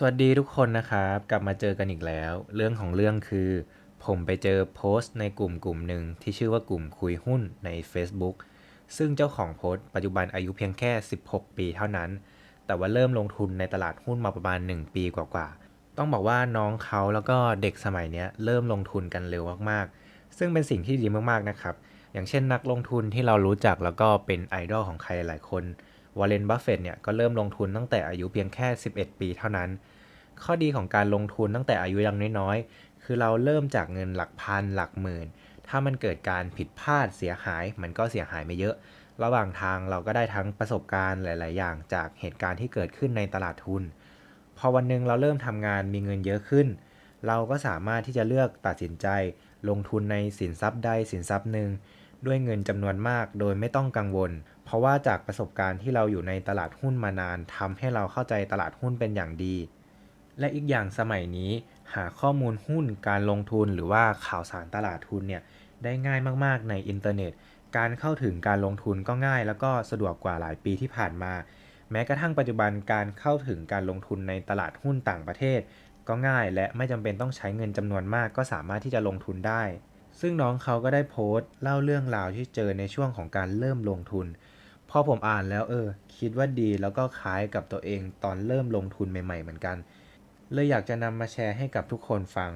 สวัสดีทุกคนนะครับ กลับมาเจอกันอีกแล้ว เรื่องของเรื่องคือ ผมไปเจอโพสต์ในกลุ่มกลุ่มหนึ่งที่ชื่อว่ากลุ่มคุยหุ้นใน Facebook ซึ่งเจ้าของโพสต์ปัจจุบันอายุเพียงแค่ 16 ปีเท่านั้น แต่ว่าเริ่มลงทุนในตลาดหุ้นมาประมาณ 1 ปีกว่าๆ ต้องบอกว่าน้องเขาแล้วก็เด็กสมัยนี้เริ่มลงทุนกันเร็วมากๆ ซึ่งเป็นสิ่งที่ดีมากๆนะครับ อย่างเช่นนักลงทุนที่เรารู้จักแล้วก็เป็นไอดอลของใครหลายคน วอร์เรนบัฟเฟตเนี่ยก็เริ่มลงทุนตั้งแต่อายุเพียงแค่ 11 ปีเท่านั้น ข้อดีของการลงทุนตั้งแต่อายุยังน้อยๆ คือเราเริ่มจากเงินหลักพันหลักหมื่น ถ้ามันเกิดการผิดพลาดเสียหาย มันก็เสียหายไม่เยอะ ระหว่างทางเราก็ได้ทั้งประสบการณ์หลาย ๆ อย่างจากเหตุการณ์ที่เกิดขึ้นในตลาดทุน พอวันหนึ่งเราเริ่มทำงานมีเงินเยอะขึ้น เราก็สามารถที่จะเลือกตัดสินใจลงทุนในสินทรัพย์ใดสินทรัพย์หนึ่ง ด้วยเงินจำนวนมากโดยไม่ต้องกังวล เพราะว่าจากประสบการณ์ที่เราอยู่ในตลาดหุ้นมานานทำให้เราเข้าใจตลาดหุ้นเป็นอย่างดี และอีกอย่างสมัยนี้ หาข้อมูลหุ้นการลงทุนหรือว่าข่าวสารตลาดทุนเนี่ยได้ง่ายมากๆในอินเทอร์เน็ต การเข้าถึงการลงทุนก็ง่าย แล้วก็สะดวกกว่าหลายปีที่ผ่านมา แม้กระทั่งปัจจุบันการเข้าถึงการลงทุนในตลาดหุ้นต่างประเทศ ก็ง่ายและไม่จำเป็นต้องใช้เงินจำนวนมากก็สามารถที่จะลงทุนได้ ซึ่งน้องเขาก็ได้โพสต์เล่าเรื่องราวที่เจอในช่วงของการเริ่มลงทุน พอผมอ่านแล้วเออ คิดว่าดีแล้วก็คล้ายกับตัวเองตอนเริ่มลงทุนใหม่ๆเหมือนกัน เลยอยากจะนำมาแชร์ให้กับทุกคนฟัง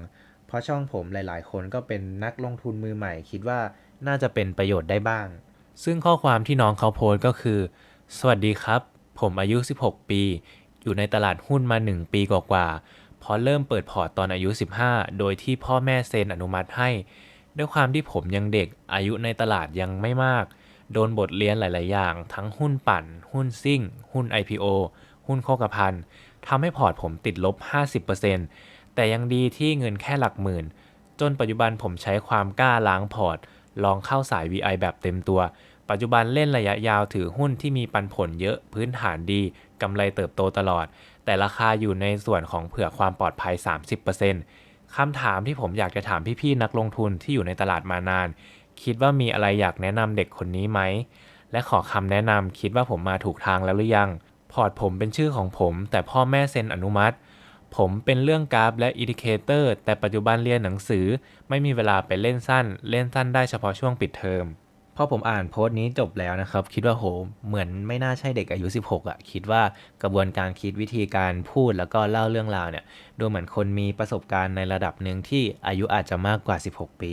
เพราะช่องผมหลาย ๆ คนก็เป็นนักลงทุนมือใหม่ คิดว่าน่าจะเป็นประโยชน์ได้บ้าง ซึ่งข้อความที่น้องเขาโพสต์ก็คือ สวัสดีครับ ผมอายุ 16 ปี อยู่ในตลาดหุ้นมา 1 ปีกว่าๆพอเริ่มเปิดพอร์ตตอนอายุ 15 โดยที่พ่อแม่เซ็นอนุมัติให้ ด้วยความที่ผมยังเด็กอายุในตลาดยังไม่มาก โดนบทเรียนหลาย ๆ อย่าง ทั้งหุ้นปั่น หุ้นซิ่ง หุ้น IPO หุ้นโคกพันทำให้พอร์ตผมติดลบ 50%แต่ยังดีที่เงินแค่หลักหมื่น จนปัจจุบันผมใช้ความกล้าล้างพอร์ต ลองเข้าสาย VI แบบเต็มตัว ปัจจุบันเล่นระยะยาวถือหุ้นที่มีปันผลเยอะพื้นฐานดีกำไรเติบโตตลอด แต่ราคาอยู่ในส่วนของเผื่อความปลอดภัย 30% คำถามที่ผมอยากจะถามพี่ๆนักลงทุนที่อยู่ในตลาดมานาน คิดว่ามีอะไรอยากแนะนำเด็กคนนี้ไหม และขอคำแนะนำคิดว่าผมมาถูกทางแล้วหรือยัง พอร์ตผมเป็นชื่อของผม แต่พ่อแม่เซ็นอนุมัติ ผมเป็นเรื่องกราฟและอินดิเคเตอร์แต่ปัจจุบันเรียนหนังสือ ไม่มีเวลาไปเล่นสั้น เล่นสั้นได้เฉพาะช่วงปิดเทอม พอผมอ่านโพสต์นี้จบแล้วนะครับ คิดว่าโหเหมือนไม่น่าใช่เด็กอายุ 16อะ่ะ คิดว่ากระบวนการคิดวิธีการพูดแล้วก็เล่าเรื่องราวเนี่ย ดูเหมือนคนมีประสบการณ์ในระดับหนึ่งที่อายุอาจจะมากกว่า 16 ปี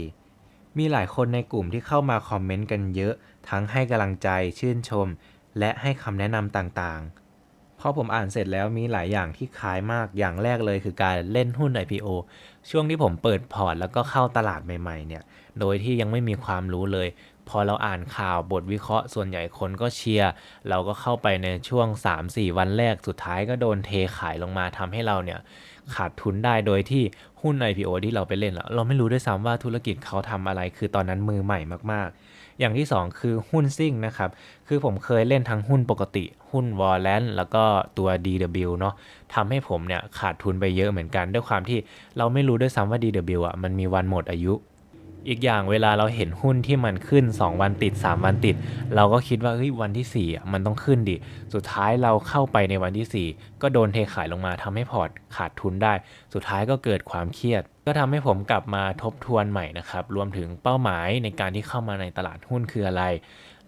มีหลายคนในกลุ่มที่เข้ามาคอมเมนต์กันเยอะ ทั้งให้กำลังใจชื่นชม และให้คำแนะนำต่างๆ พอผมอ่านเสร็จแล้วมีหลายอย่างที่คล้ายมากอย่างแรกเลยคือการเล่นหุ้น IPO ช่วงที่ผมเปิดพอร์ตแล้วก็เข้าตลาดใหม่ๆเนี่ย โดยที่ยังไม่มีความรู้เลย พอเราอ่านข่าวบทวิเคราะห์ส่วนใหญ่คนก็เชียร์เราก็เข้าไปในช่วง 3-4 วันแรกสุดท้ายก็โดนเทขายลงมาทำให้เราเนี่ยขาดทุนได้โดยที่หุ้น IPO ที่เราไปเล่นเราไม่รู้ด้วยซ้ำว่าธุรกิจเขาทำอะไร คือตอนนั้นมือใหม่มากๆ อย่างที่ 2 คือหุ้นซิ่งนะครับ คือผมเคยเล่นทั้งหุ้นปกติ หุ้นวอลเลนแล้วก็ตัว DW เนาะทำให้ผมเนี่ยขาดทุนไปเยอะเหมือนกัน ด้วยความที่เราไม่รู้ด้วยซ้ำว่า DW อะมันมีวันหมดอายุ อีกอย่างเวลาเราเห็นหุ้นที่มันขึ้น 2 วันติด 3 วันติด เราก็คิดว่าเฮ้ยวันที่4อะมันต้องขึ้นดิ สุดท้ายเราเข้าไปในวันที่ 4 ก็โดนเทขายลงมาทำให้พอร์ตขาดทุนได้ สุดท้ายก็เกิดความเครียด ก็ทำให้ผมกลับมาทบทวนใหม่นะครับ รวมถึงเป้าหมายในการที่เข้ามาในตลาดหุ้นคืออะไร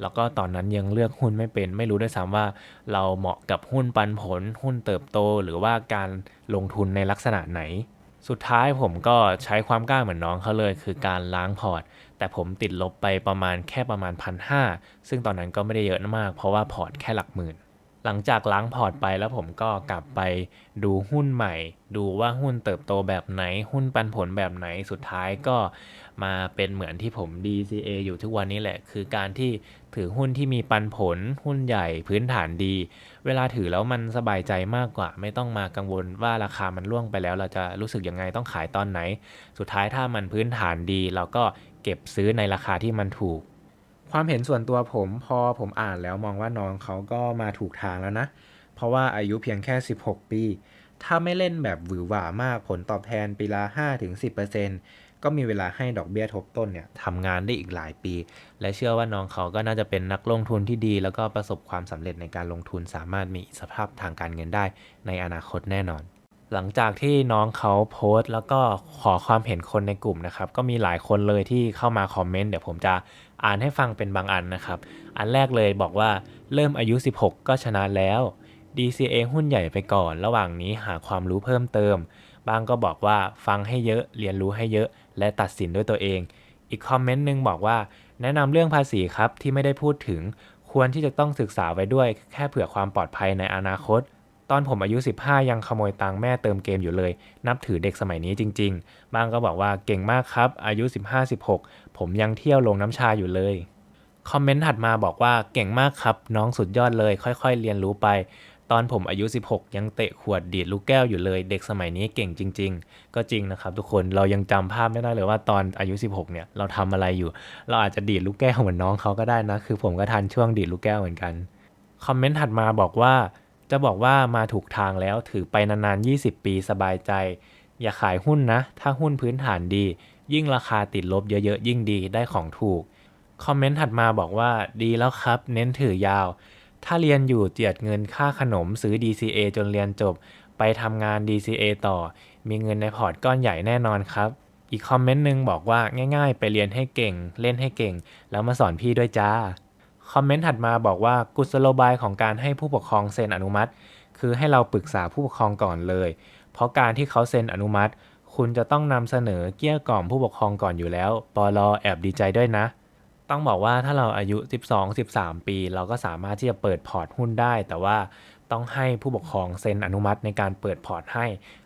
แล้วก็ตอนนั้นยังเลือกหุ้นไม่เป็น ไม่รู้ด้วยซ้ำว่า เราเหมาะกับหุ้นปันผลหุ้นเติบโต หรือว่าการลงทุนในลักษณะไหน สุดท้ายผมก็ใช้ความกล้าเหมือนน้องเขาเลย คือการล้างพอร์ต แต่ผมติดลบไปประมาณแค่ประมาณพันหซึ่งตอนนั้นก็ไม่ได้เยอะมาก เพราะว่าพอร์ตแค่หลักหมื่น หลังจากล้างพอร์ตไปแล้วผมก็กลับไปดูหุ้นใหม่ ดูว่าหุ้นเติบโตแบบไหน หุ้นปันผลแบบไหน สุดท้ายก็ มาเป็นเหมือนที่ผม DCA อยู่ทุกวันนี้แหละ คือการที่ถือหุ้นที่มีปันผล หุ้นใหญ่พื้นฐานดี เวลาถือแล้วมันสบายใจมากกว่า ไม่ต้องมากังวลว่าราคามันล่วงไปแล้ว เราจะรู้สึกยังไงต้องขายตอนไหน สุดท้ายถ้ามันพื้นฐานดี เราก็เก็บซื้อในราคาที่มันถูก ความเห็นส่วนตัวผมพอผมอ่านแล้วมองว่าน้องเขาก็มาถูกทางแล้วนะ เพราะว่าอายุเพียงแค่ 16 ปีถ้าไม่เล่นแบบหวือหวามากผลตอบแทนปีละ5-10% ก็มีเวลาให้ดอกเบี้ยทบต้นเนี่ยทำงานได้อีกหลายปี และเชื่อว่าน้องเขาก็น่าจะเป็นนักลงทุนที่ดี แล้วก็ประสบความสำเร็จในการลงทุนสามารถมีสภาพทางการเงินได้ในอนาคตแน่นอน หลังจากที่น้องเขาโพสต์ แล้วก็ขอความเห็นคนในกลุ่มนะครับ ก็มีหลายคนเลยที่เข้ามาคอมเมนต์เดี๋ยวผมจะอ่านให้ฟังเป็นบางอันนะครับ อันแรกเลยบอกว่าเริ่มอายุ 16 ก็ชนะแล้ว DCA หุ้นใหญ่ไปก่อน ระหว่างนี้หาความรู้เพิ่มเติม บางก็บอกว่าฟังให้เยอะ เรียนรู้ให้เยอะ และตัดสินด้วยตัวเอง อีกคอมเมนต์หนึ่งบอกว่า แนะนำเรื่องภาษีครับที่ไม่ได้พูดถึง ควรที่จะต้องศึกษาไว้ด้วย แค่เผื่อความปลอดภัยในอนาคต ตอนผมอายุ 15 ยังขโมยตังค์แม่เติมเกมอยู่เลย นับถือเด็กสมัยนี้จริง ๆ บางก็บอกว่าเก่งมากครับ อายุ 15-16 ผมยังเที่ยวลงน้ำชาอยู่เลยคอมเมนต์ถัดมาบอกว่าเก่งมากครับ น้องสุดยอดเลย ค่อย ๆ เรียนรู้ไป ตอนผมอายุ 16 ยังเตะขวดดีดลูกแก้วอยู่เลย เด็กสมัยนี้เก่งจริง ๆ ก็จริงนะครับ ทุกคนเรายังจำภาพไม่ได้เลยว่าตอนอายุ 16 เนี่ยเราทำอะไรอยู่ เราอาจจะดีดลูกแก้วเหมือนน้องเขาก็ได้นะ คือผมก็ทันช่วงดีดลูกแก้วเหมือนกันคอมเมนต์ถัดมาบอกว่า จะบอกว่ามาถูกทางแล้วถือไปนานๆ 20 ปีสบายใจ อย่าขายหุ้นนะ ถ้าหุ้นพื้นฐานดี ยิ่งราคาติดลบเยอะๆ ยิ่งดีได้ของถูกคอมเมนต์ถัดมาบอกว่าดีแล้วครับ เน้นถือยาว ถ้าเรียนอยู่เจียดเงินค่าขนมซื้อ DCA จนเรียนจบ ไปทำงาน DCA ต่อ มีเงินในพอร์ตก้อนใหญ่แน่นอนครับ อีกคอมเมนต์หนึ่งบอกว่าง่ายๆ ไปเรียนให้เก่ง เล่นให้เก่ง แล้วมาสอนพี่ด้วยจ้า คอมเมนต์ถัดมาบอกว่ากุศโลบายของการให้ผู้ปกครองเซ็นอนุมัติ คือให้เราปรึกษาผู้ปกครองก่อนเลย เพราะการที่เขาเซ็นอนุมัติ คุณจะต้องนำเสนอเกี้ยกล่อมผู้ปกครองก่อนอยู่แล้วปอลอแอบดีใจด้วยนะ ต้องบอกว่าถ้าเราอายุ 12-13 ปี เราก็สามารถที่จะเปิดพอร์ตหุ้นได้ แต่ว่าต้องให้ผู้ปกครองเซ็นอนุมัติในการเปิดพอร์ตให้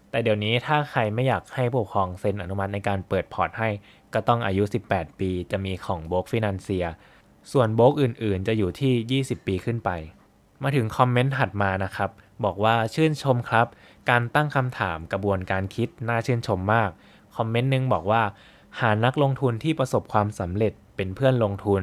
แต่เดี๋ยวนี้ถ้าใครไม่อยากให้ผู้ปกครองเซ็นอนุมัติในการเปิดพอร์ตให้ ก็ต้องอายุ 18 ปี จะมีของโบกฟินันเซีย ส่วนโบกอื่น ๆ จะอยู่ที่ 20 ปีขึ้นไป มาถึงคอมเมนต์ถัดมานะครับ บอกว่าชื่นชมครับ การตั้งคำถามกระบวนการคิดน่าชื่นชมมาก คอมเมนต์หนึงบอกว่าหานักลงทุนที่ประสบความสำเร็จ เป็นเพื่อนลงทุน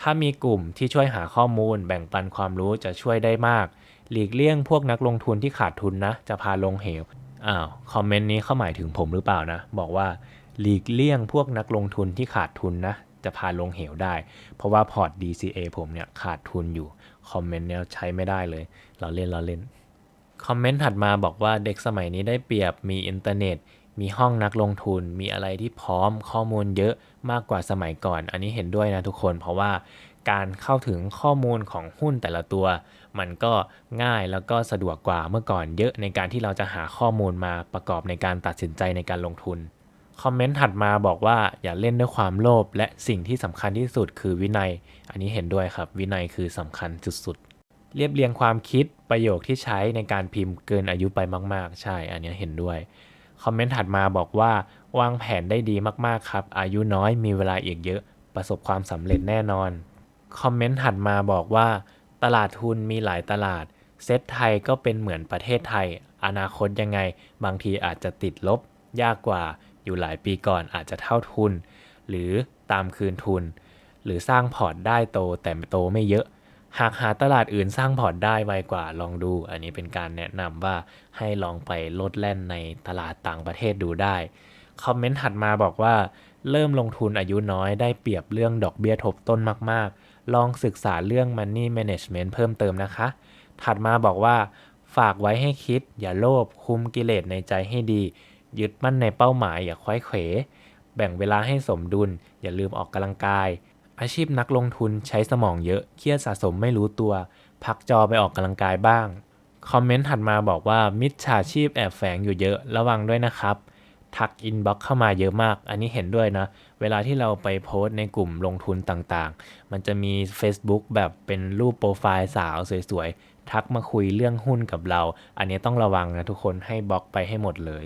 ถ้ามีกลุ่มที่ช่วยหาข้อมูล แบ่งปันความรู้จะช่วยได้มาก หลีกเลี่ยงพวกนักลงทุนที่ขาดทุนนะ จะพาลงเหว อ้าว คอมเมนต์นี้เข้าหมายถึงผมหรือเปล่านะ บอกว่าหลีกเลี่ยงพวกนักลงทุนที่ขาดทุนนะ จะพาลงเหวได้ เพราะว่าพอร์ต DCA ผมเนี่ยขาดทุนอยู่ คอมเมนต์เนี่ยใช้ไม่ได้เลย เราเล่นเราเล่น คอมเมนต์ถัดมาบอกว่าเด็กสมัยนี้ได้เปรียบมีอินเทอร์เน็ต มีห้องนักลงทุนมีอะไรที่พร้อมข้อมูลเยอะมากกว่าสมัยก่อน อันนี้เห็นด้วยนะทุกคน เพราะว่าการเข้าถึงข้อมูลของหุ้นแต่ละตัว มันก็ง่ายแล้วก็สะดวกกว่าเมื่อก่อนเยอะในการที่เราจะหาข้อมูลมาประกอบในการตัดสินใจในการลงทุนคอมเมนต์ถัดมาบอกว่าอย่าเล่นด้วยความโลภและสิ่งที่สำคัญที่สุดคือวินัย อันนี้เห็นด้วยครับ วินัยคือสำคัญสุดๆเรียบเรียงความคิดประโยคที่ใช้ในการพิมพ์เกินอายุไปมาก ๆ ใช่ อันนี้เห็นด้วย คอมเมนต์ถัดมาบอกว่าวางแผนได้ดีมากๆครับ อายุน้อยมีเวลาอีกเยอะประสบความสำเร็จแน่นอน คอมเมนต์ถัดมาบอกว่า ตลาดทุนมีหลายตลาด เซตไทยก็เป็นเหมือนประเทศไทย อนาคตยังไง บางทีอาจจะติดลบ ยากกว่าอยู่หลายปีก่อนอาจจะเท่าทุน หรือตามคืนทุน หรือสร้างพอร์ตได้โตแต่โตไม่เยอะ หากหาตลาดอื่นสร้างพอร์ตได้ไวกว่าลองดู อันนี้เป็นการแนะนำว่าให้ลองไปลดแล่นในตลาดต่างประเทศดูได้ คอมเมนต์ถัดมาบอกว่า เริ่มลงทุนอายุน้อยได้เปรียบเรื่องดอกเบี้ยทบต้นมากๆ ลองศึกษาเรื่อง Money Management เพิ่มเติมนะคะ ถัดมาบอกว่า ฝากไว้ให้คิด อย่าโลภคุมกิเลสในใจให้ดี ยึดมั่นในเป้าหมายอย่าคว้อยเขว แบ่งเวลาให้สมดุล อย่าลืมออกกำลังกาย อาชีพนักลงทุนใช้สมองเยอะเครียดสะสมไม่รู้ตัว พักจอไปออกกำลังกายบ้าง คอมเมนต์ถัดมาบอกว่ามิจฉาชีพแอบแฝงอยู่เยอะระวังด้วยนะครับ ทักอินบ็อกเข้ามาเยอะมาก อันนี้เห็นด้วยนะ เวลาที่เราไปโพสต์ในกลุ่มลงทุนต่างๆ มันจะมี Facebook แบบเป็นรูปโปรไฟล์สาวสวยๆ ทักมาคุยเรื่องหุ้นกับเรา อันนี้ต้องระวังนะทุกคนให้บล็อกไปให้หมดเลย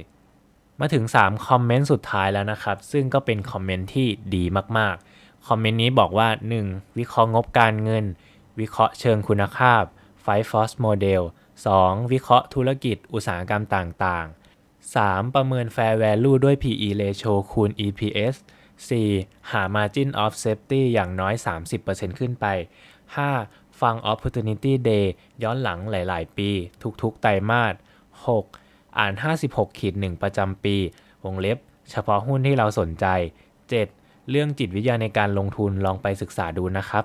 มาถึง 3 คอมเมนต์สุดท้ายแล้วนะครับ ซึ่งก็เป็นคอมเมนต์ที่ดีมากๆ คอมเมนต์นี้บอกว่า 1. วิเคราะห์งบการเงิน วิเคราะห์เชิงคุณภาพ Five Force Model 2. วิเคราะห์ธุรกิจอุตสาหกรรมต่างๆ 3. ประเมิน Fair Value ด้วย PE ratio คูณ EPS 4. หา Margin of Safety อย่างน้อย 30%ขึ้นไป 5. ฟัง Opportunity Day ย้อนหลังหลาย ๆ ปี ทุก ๆ ไตรมาส 6. อ่าน 56ขีด1ประจำปี วงเล็บ เฉพาะหุ้นที่เราสนใจ 7. เรื่องจิตวิทยาในการลงทุนลองไปศึกษาดูนะครับ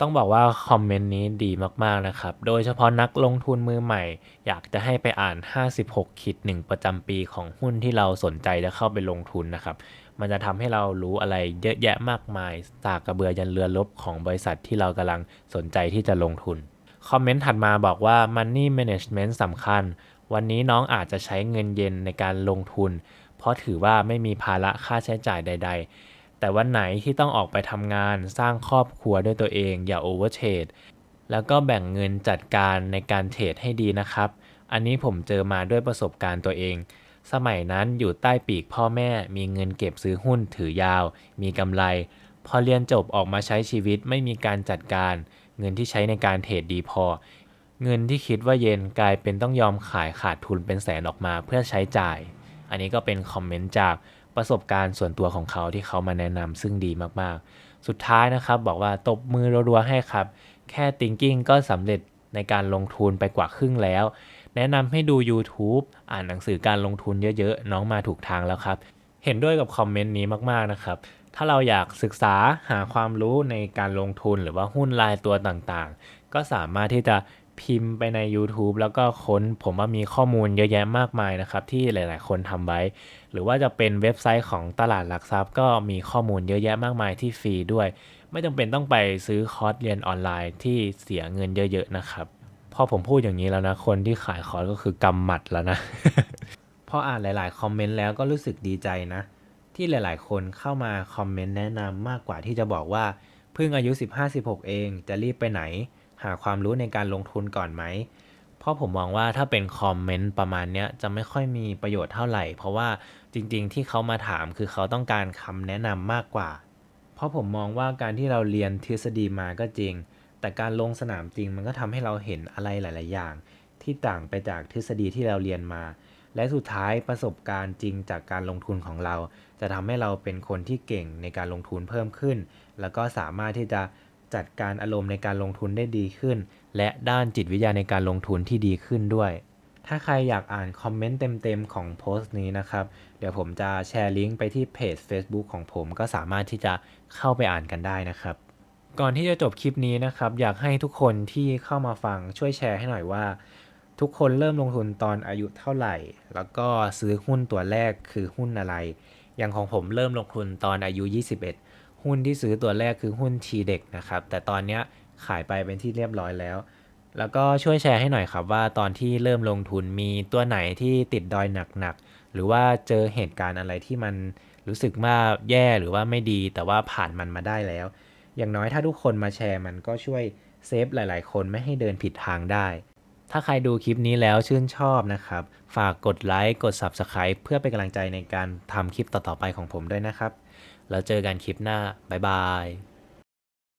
ต้องบอกว่าคอมเมนต์นี้ดีมากๆนะครับ โดยเฉพาะนักลงทุนมือใหม่ อยากจะให้ไปอ่าน 56ขีด1ประจำปีของหุ้นที่เราสนใจจะเข้าไปลงทุนนะครับ มันจะทำให้เรารู้อะไรเยอะแยะมากมายจากกระเบือยันเรือลบของบริษัทที่เรากำลังสนใจที่จะลงทุนคอมเมนต์ถัดมาบอกว่า Money Management สำคัญ วันนี้น้องอาจจะใช้เงินเย็นในการลงทุน เพราะถือว่าไม่มีภาระค่าใช้จ่ายใด ๆ แต่วันไหนที่ต้องออกไปทำงานสร้างครอบครัวด้วยตัวเอง อย่าโอเวอร์เทรดแล้วก็แบ่งเงินจัดการในการเทรดให้ดีนะครับ อันนี้ผมเจอมาด้วยประสบการณ์ตัวเอง สมัยนั้นอยู่ใต้ปีกพ่อแม่ มีเงินเก็บซื้อหุ้นถือยาว มีกำไร พอเรียนจบออกมาใช้ชีวิตไม่มีการจัดการ เงินที่ใช้ในการเทรดดีพอ เงินที่คิดว่าเย็นกลายเป็นต้องยอมขายขาดทุนเป็นแสนออกมาเพื่อใช้จ่าย อันนี้ก็เป็นคอมเมนต์จาก ประสบการณ์ส่วนตัวของเขาที่เขามาแนะนำซึ่งดีมากๆ สุดท้ายนะครับบอกว่าตบมือรัวๆให้ครับ แค่ thinking ก็สำเร็จในการลงทุนไปกว่าครึ่งแล้ว แนะนำให้ดู YouTube อ่านหนังสือการลงทุนเยอะๆ น้องมาถูกทางแล้วครับ เห็นด้วยกับคอมเมนต์นี้มากๆนะครับ ถ้าเราอยากศึกษาหาความรู้ในการลงทุนหรือว่าหุ้นรายตัวต่างๆ ก็สามารถที่จะ พิมพ์ไปใน YouTube แล้วก็ค้นผมว่ามีข้อมูลเยอะแยะมากมายนะครับ ที่หลาย ๆ คนทำไว้ หรือว่าจะเป็นเว็บไซต์ของตลาดหลักทรัพย์ ก็มีข้อมูลเยอะแยะมากมายที่ฟรีด้วย ไม่จำเป็นต้องไปซื้อคอร์สเรียนออนไลน์ที่เสียเงินเยอะ ๆ นะครับ พอผมพูดอย่างนี้แล้วนะ คนที่ขายคอร์สก็คือกำหมัดแล้วนะ พออ่านหลาย ๆ คอมเมนต์แล้วก็รู้สึกดีใจนะ ที่หลาย ๆ คนเข้ามาคอมเมนต์แนะนำมากกว่าที่จะบอกว่าเพิ่งอายุ 15-16 เองจะรีบไปไหน หาความรู้ในการลงทุนก่อนไหม เพราะผมมองว่าถ้าเป็นคอมเมนต์ประมาณเนี้ยจะไม่ค่อยมีประโยชน์เท่าไหร่ เพราะว่าจริงๆ ที่เขามาถามคือเขาต้องการคำแนะนำมากกว่า เพราะผมมองว่าการที่เราเรียนทฤษฎีมาก็จริง แต่การลงสนามจริงมันก็ทำให้เราเห็นอะไรหลาย ๆ อย่าง ที่ต่างไปจากทฤษฎีที่เราเรียนมา และสุดท้ายประสบการณ์จริงจากการลงทุนของเรา จะทำให้เราเป็นคนที่เก่งในการลงทุนเพิ่มขึ้น แล้วก็สามารถที่จะ จัดการอารมณ์ในการลงทุนได้ดีขึ้น และด้านจิตวิทยาในการลงทุนที่ดีขึ้นด้วย ถ้าใครอยากอ่านคอมเมนต์เต็มๆของโพสต์นี้นะครับ เดี๋ยวผมจะแชร์ลิงก์ไปที่เพจ Facebook ของผมก็สามารถที่จะเข้าไปอ่านกันได้นะครับ ก่อนที่จะจบคลิปนี้นะครับ อยากให้ทุกคนที่เข้ามาฟังช่วยแชร์ให้หน่อยว่า ทุกคนเริ่มลงทุนตอนอายุเท่าไหร่ แล้วก็ซื้อหุ้นตัวแรกคือหุ้นอะไร อย่างของผมเริ่มลงทุนตอนอายุ 21 หุ้นที่ซื้อตัวแรกคือหุ้นทีเด็กนะครับ แต่ตอนนี้ขายไปเป็นที่เรียบร้อยแล้ว แล้วก็ช่วยแชร์ให้หน่อยครับว่าตอนที่เริ่มลงทุนมีตัวไหนที่ติดดอยหนักๆ หรือว่าเจอเหตุการณ์อะไรที่มันรู้สึกว่าแย่หรือว่าไม่ดี แต่ว่าผ่านมันมาได้แล้ว อย่างน้อยถ้าทุกคนมาแชร์มันก็ช่วยเซฟหลาย ๆ คนไม่ให้เดินผิดทางได้ ถ้าใครดูคลิปนี้แล้วชื่นชอบนะครับ ฝากกดไลค์ กด Subscribe เพื่อเป็นกำลังใจในการทำคลิปต่อๆไปของผมด้วยนะครับ แล้วเจอกันคลิปหน้า บ๊ายบาย